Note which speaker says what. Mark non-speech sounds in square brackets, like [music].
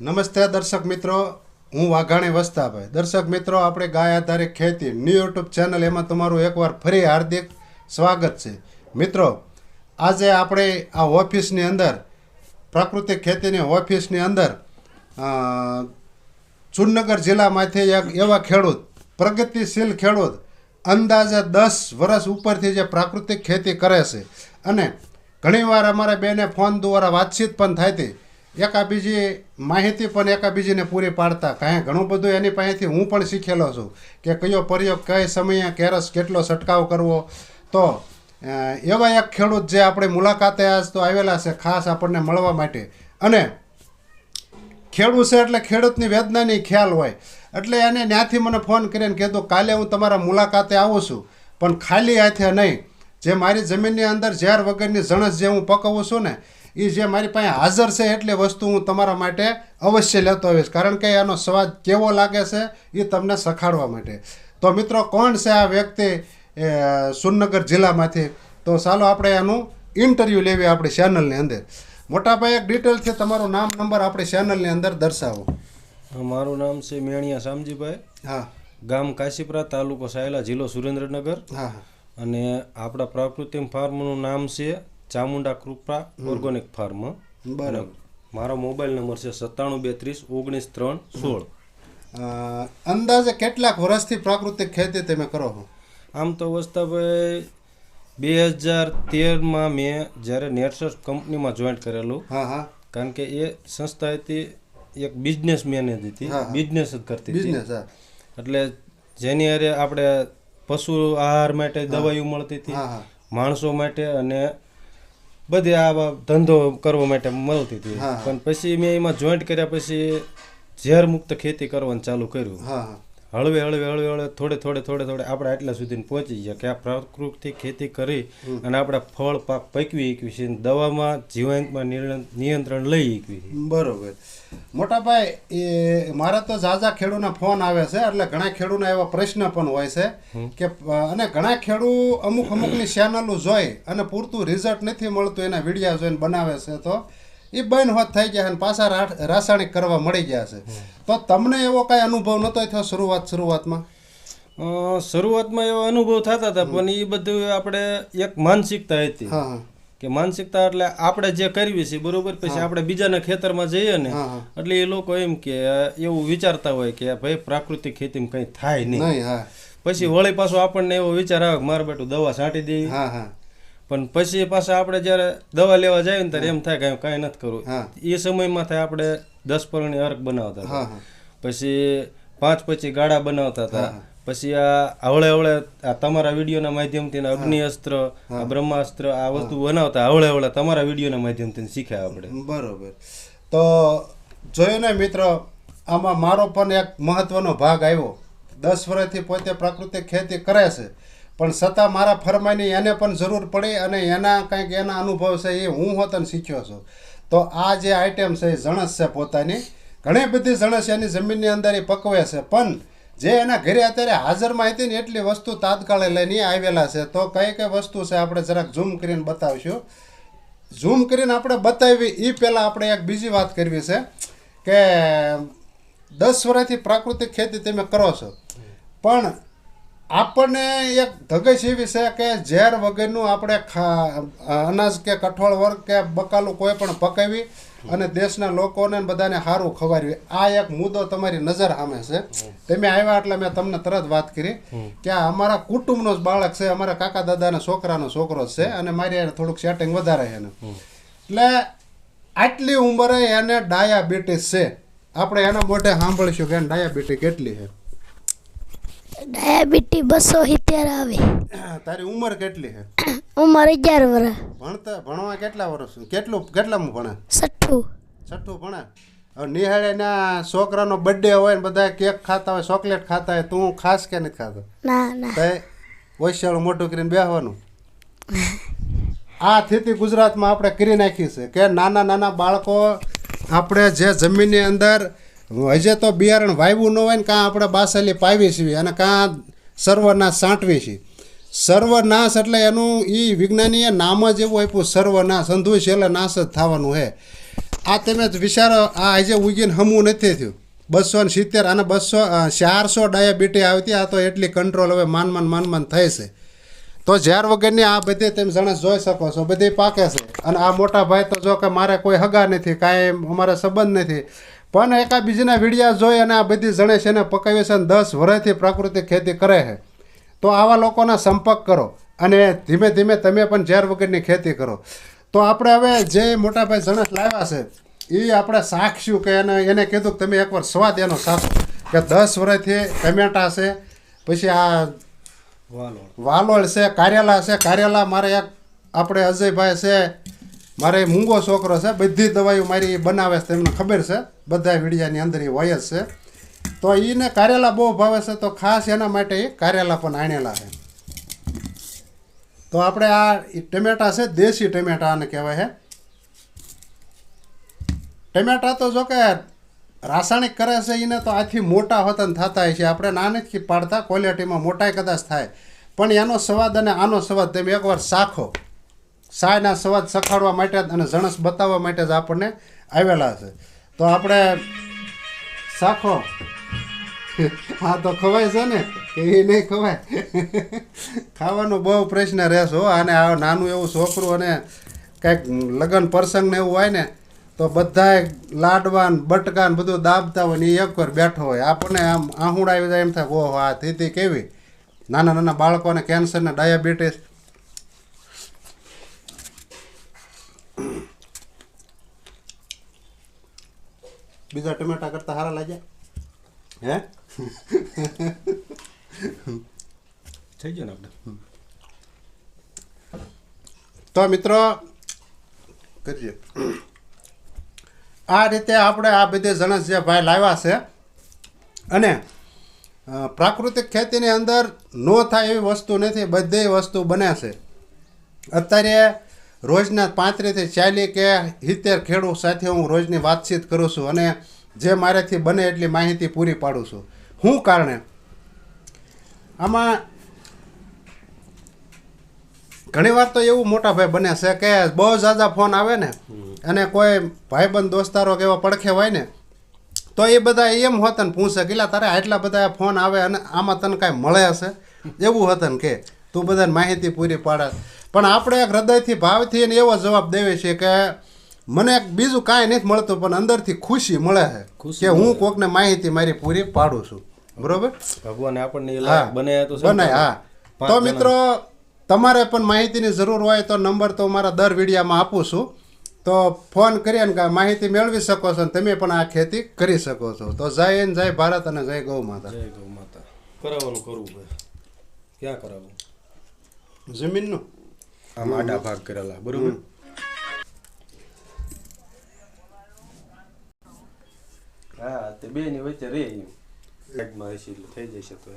Speaker 1: નમસ્તે દર્શક મિત્રો, હું વાઘાણી વસ્તાભાઈ. દર્શક મિત્રો, આપણે ગાય આધારિત ખેતી ન્યૂ યુટ્યુબ ચેનલ એમાં તમારું એકવાર ફરી હાર્દિક સ્વાગત છે. મિત્રો, આજે આપણે આ ઓફિસની અંદર, પ્રાકૃતિક ખેતીની ઓફિસની અંદર જૂનનગર જિલ્લામાંથી એક એવા ખેડૂત, પ્રગતિશીલ ખેડૂત, અંદાજે દસ વર્ષ ઉપરથી જે પ્રાકૃતિક ખેતી કરે છે. અને ઘણીવાર અમારા બેને ફોન દ્વારા વાતચીત પણ થાય હતી એકાબીજી માહિતી પણ એકાબીજીને પૂરી પાડતા. કાંઈ ઘણું બધું એની પાસેથી હું પણ શીખેલો છું કે કયો પ્રયોગ કઈ સમયે કેરસ કેટલો છંટકાવ કરવો. તો એવા એક ખેડૂત જે આપણે મુલાકાતે આજ તો આવેલા છે, ખાસ આપણને મળવા માટે. અને ખેડૂત છે એટલે ખેડૂતની વેદનાની ખ્યાલ હોય. એટલે એને ત્યાંથી મને ફોન કરીને કહેતો, કાલે હું તમારા મુલાકાતે આવું છું, પણ ખાલી હાથે નહીં. જે મારી જમીનની અંદર ઝેર વગરની જણસ જે હું પકવું છું ને એ જે મારી પાસે હાજર છે એટલી વસ્તુ હું તમારા માટે અવશ્ય લેતો આવીશ. કારણ કે એનો સ્વાદ કેવો લાગે છે એ તમને સખાડવા માટે. તો મિત્રો કોણ છે આ વ્યક્તિ? એ સુરનગર જિલ્લામાંથી. તો ચાલો આપણે એનું ઇન્ટરવ્યૂ લેવી આપણી ચેનલની અંદર. મોટાભાઈ એક ડિટેલથી તમારું નામ નંબર આપણી ચેનલની અંદર દર્શાવો.
Speaker 2: મારું નામ છે મેણિયા શામજીભાઈ.
Speaker 1: હા.
Speaker 2: ગામ કાશીપરા તાલુકો સાયલા જિલ્લો સુરેન્દ્રનગર.
Speaker 1: હા.
Speaker 2: અને આપણા પ્રાકૃતિક ફાર્મનું નામ છે ચામુંડા કૃપા ઓર્ગોનિક ફાર્મ.
Speaker 1: બરાબર.
Speaker 2: મારો મોબાઈલ નંબર છે સત્તાણું બે ત્રીસ ઓગણીસ ત્રણ સોળ.
Speaker 1: અંદાજે કેટલાક વર્ષથી પ્રાકૃતિક ખેતી તમે કરો છો?
Speaker 2: આમ તો વસ્તાભાઈ બે હજાર તેરમાં મેં જ્યારે નેટસર્ચ કંપનીમાં જોઈન્ટ કરેલું
Speaker 1: હા હા.
Speaker 2: કારણ કે એ સંસ્થા હતી એક બિઝનેસ મેન જ હતી. બિઝનેસ જ કરતી હતી.
Speaker 1: બિઝનેસ
Speaker 2: એટલે જેની અરે આપણે પશુ આહાર માટે દવાઈઓ મળતી હતી માણસો માટે અને બધી આ ધંધો કરવા માટે મળતી હતી. પણ પછી મેં એમાં જોઈન્ટ કર્યા પછી ઝેર મુક્ત ખેતી કરવાનું ચાલુ કર્યું.
Speaker 1: હા.
Speaker 2: હળવે હળવે હળવે હળવે થોડે થોડે થોડે થોડે આપણે આટલા સુધી પહોંચી ગયા કે આ પ્રાકૃતિક ખેતી કરી અને આપણે ફળ પાક પકવી ઈકવી છે દવામાં જીવાંતમાં નિયંત્રણ લઈ છે.
Speaker 1: બરોબર. મોટાભાઈ એ મારા તો ઝાઝા ખેડૂના ફોન આવે છે એટલે ઘણા ખેડૂના એવા પ્રશ્ન પણ હોય છે કે અને ઘણા ખેડૂ અમુક અમુકની ચેનલો જોઈ અને પૂરતું રિઝલ્ટ નથી મળતું એના વિડીયા જોઈને બનાવે છે તો. એ બંધ હોત થઈ ગયા અને પાછા રાસાયણિક કરવા મળી ગયા છે. તો તમને એવો કાંઈ અનુભવ નહોતો થયો શરૂઆત શરૂઆતમાં?
Speaker 2: શરૂઆતમાં એવો અનુભવ થતા હતા પણ એ બધું આપણે એક માનસિકતા હતી. કે માનસિકતા એટલે આપણે જે કરવી છે બરોબર પછી આપણે બીજાના ખેતરમાં જઈએ ને. એટલે એ લોકો એમ કે એવું વિચારતા હોય કે ભાઈ પ્રાકૃતિક ખેતીમાં કંઈ થાય નહીં. પછી વળી પાછો આપણને એવો વિચાર આવે કે મારે બેટું દવા છાંટી દઈએ
Speaker 1: હા હા.
Speaker 2: પણ પછી પાછા આપણે જ્યારે દવા લેવા જાય ને ત્યારે એમ થાય કે કાંઈ નથી કરવું. એ સમયમાં થાય આપણે દસ પરણી અર્ક બનાવતા હતા. પછી પાંચ પછી ગાળા બનાવતા હતા. પછી આ હવળે હવળે આ તમારા વિડીયોના માધ્યમથી અગ્નિ અસ્ત્ર આ બ્રહ્માસ્ત્ર આ વસ્તુ બનાવતા હવળે હવળે તમારા વિડીયોના માધ્યમથી શીખ્યા આપણે.
Speaker 1: બરોબર. તો જોયું ને મિત્રો આમાં મારો પણ એક મહત્વનો ભાગ આવ્યો. દસ વર્ષથી પોતે પ્રાકૃતિક ખેતી કરે છે. પણ છતાં મારા ફરમાની એને પણ જરૂર પડી અને એના કંઈક એના અનુભવ છે એ હું હોતને શીખ્યો છું. તો આ જે આઈટમ છે એ જણસ છે પોતાની. ઘણી બધી જણસ એની જમીનની અંદર એ પકવે છે. પણ જે એના ઘરે અત્યારે હાજરમાં હતી ને એટલી વસ્તુ તાત્કાળે લઈને આવેલા છે. તો કઈ કઈ વસ્તુ છે આપણે જરાક ઝૂમ કરીને બતાવીશું. ઝૂમ કરીને આપણે બતાવી એ પહેલાં આપણે એક બીજી વાત કરવી છે કે દસ વર્ષથી પ્રાકૃતિક ખેતી તમે કરો છો. પણ આપણને એક ધગશ એવી છે કે ઝેર વગરનું આપણે અનાજ કે કઠોળ વર્ગ કે બકાલું કોઈ પણ પકાવી અને દેશના લોકોને બધાને સારું ખવાડ્યું આ એક મુદ્દો તમારી નજર સામે છે. તમે આવ્યા એટલે મેં તમને તરત વાત કરી કે આ અમારા કુટુંબનો જ બાળક છે, અમારા કાકા દાદાના છોકરાનો છોકરો છે અને મારી એને થોડુંક સેટિંગ વધારે એને. એટલે આટલી ઉંમરે એને ડાયાબિટીસ છે. આપણે એના મોઢે સાંભળીશું કે એને ડાયાબિટીસ કેટલી છે.
Speaker 3: ડાયાબિટી બસો સિત્તેર આવે.
Speaker 1: તારી ઉંમર કેટલી છે?
Speaker 3: ઉંમર અગિયાર વર્ષ.
Speaker 1: ભણતા ભણવા કેટલા વર્ષ કેટલું કેટલામાં ભણે?
Speaker 3: છઠ્ઠું.
Speaker 1: છઠ્ઠું ભણે? હવે નિહાળેના છોકરાનો બર્થડે હોય ને બધા કેક ખાતા હોય ચોકલેટ ખાતા હોય તું ખાસ કે નથી ખાતો?
Speaker 3: ના ના.
Speaker 1: તે વૈશાળું મોટું કરીને બેહવાનું. આ સ્થિતિ ગુજરાતમાં આપણે કરી નાખી છે કે નાના નાના બાળકો આપણે જે જમીનની અંદર હજે તો બિયારણ વાવ્યું ન હોય ને કાં આપણે બાસલી પાવી છીએ અને કાં સર્વનાશ સાંટવી છીએ સર્વનાશ એટલે એનું એ વિજ્ઞાનીએ નામ જ એવું આપ્યું, સર્વનાશ. અંધુ એટલે નાશ જ થવાનું છે. આ તમે વિચારો, આ આજે ઉગીને હમું નથી થયું. બસો ને સિત્તેર અને બસો ચારસો ડાયાબિટી આવતી, આ તો એટલી કંટ્રોલ હવે માન માનમાન માન થાય છે. તો ઝેર વગરની આ બધી તમે જણે જોઈ શકો છો, બધી પાકે છે. અને આ મોટા ભાઈ તો જો કે મારે કોઈ હગા નથી, કાંઈ અમારે સંબંધ નથી. પણ એકા બીજીના વિડીયા જોઈ અને આ બધી જણે છે ને પકાવી છે અને દસ વર્ષથી પ્રાકૃતિક ખેતી કરે છે. તો આવા લોકોના સંપર્ક કરો અને ધીમે ધીમે તમે પણ ઝેર વગરની ખેતી કરો. તો આપણે હવે જે મોટાભાઈ જણસ લાવ્યા છે એ આપણે સાક્ષ્યું કે એને એને કીધું કે તમે એકવાર સ્વાદ એનો સાચો કે દસ વર્ષથી ટમેટા છે, પછી આ વાલોળ. છે, કારેલા છે, કારેલા મારે એક આપણે અજયભાઈ છે, મારે મૂંગો છોકરો છે, બધી દવાઈઓ મારી બનાવે છે, તેમને ખબર છે? બધા વીડિયાની અંદર એ હોય જ છે. તો એને કારેલા બહુ ભાવે છે, તો ખાસ એના માટે એ કારેલા પણ આણેલા છે. તો આપણે આ ટમેટા છે, દેશી ટમેટા આને કહેવાય છે. ટમેટા તો જો કે રાસાયણિક કરે છે એને તો આથી મોટા વતન થતા છે. આપણે ના નથી પાડતા ક્વોલિટીમાં મોટાઈ કદાચ થાય. પણ એનો સ્વાદ અને આનો સ્વાદ તમે એકવાર સાખો. સાયના સ્વાદ સખાડવા માટે જ અને જણસ બતાવવા માટે જ આપણને આવેલા છે. તો આપણે સાખો. [laughs] હા તો ખવાય છે ને? કે એ નહીં ખવાય? [laughs] ખાવાનો બહુ પ્રશ્ન રહેશો અને આ નાનું એવું છોકરું અને કંઈક લગ્ન પ્રસંગને એવું હોય ને તો બધાય લાડવા ને બટકા ને બધું દાબતા હોય ને એ એક વાર બેઠો હોય. આપણને આમ આહુડ આવી જાય એમ થાય ઓહો આ સ્થિતિ કેવી? નાના નાના બાળકોને કેન્સર ને ડાયાબિટીસ બીજા ટમેટા કરતા સારા લાગ્યા? હે?
Speaker 2: થઈ ગયો ને આપણે?
Speaker 1: તો મિત્રો કરજે આ રીતે આપણે આ બધી જણસ જે ભાઈ લાવ્યા છે. અને પ્રાકૃતિક ખેતીની અંદર નો થાય એવી વસ્તુ નથી બધી વસ્તુ બને છે. અત્યારે રોજના પાંત્રીસથી ચાલી કે સિત્તેર ખેડૂત સાથે હું રોજની વાતચીત કરું છું અને જે મારેથી બને એટલી માહિતી પૂરી પાડું છું. શું કારણે આમાં ઘણી વાર તો એવું મોટા ભાઈ બને છે કે બહુ ઝાઝા ફોન આવે ને અને કોઈ ભાઈબંધ દોસ્તારો કે એવા પડખે હોય ને તો એ બધા એમ હોત પૂછે કે "લા, તારે આટલા બધા ફોન આવે અને આમાં તને કાંઈ મળે હશે? એવું હોત કે તું બધાને માહિતી પૂરી પાડે. પણ આપણે એક હૃદયથી ભાવથી એને એવો જવાબ દેવી છે કે મને બીજું કાંઈ નથી મળતું પણ અંદરથી ખુશી મળે છે કે હું કોકને માહિતી મારી પૂરી પાડું છું. બરોબર?
Speaker 2: ભગવાન આપણને
Speaker 1: બનાય હા. તો મિત્રો તમારે પણ માહિતીની જરૂર હોય તો નંબર તો મારા દર વિડીયામાં આપું છું. તો ફોન કરી અને માહિતી મેળવી શકો છો અને તમે પણ આ ખેતી કરી શકો છો. તો જય હિન્દ જય ભારત અને જય ગૌ માતા.
Speaker 2: જય ગૌ માતા. કરાવવાનું કરવું ભાઈ ક્યાં કરાવવું?
Speaker 1: જમીનનું?
Speaker 2: આમ આડા ભાગ કરેલા બરોબર? હા તે બે ની વચ્ચે રે એમ. હશે એટલે થઈ જશે તો.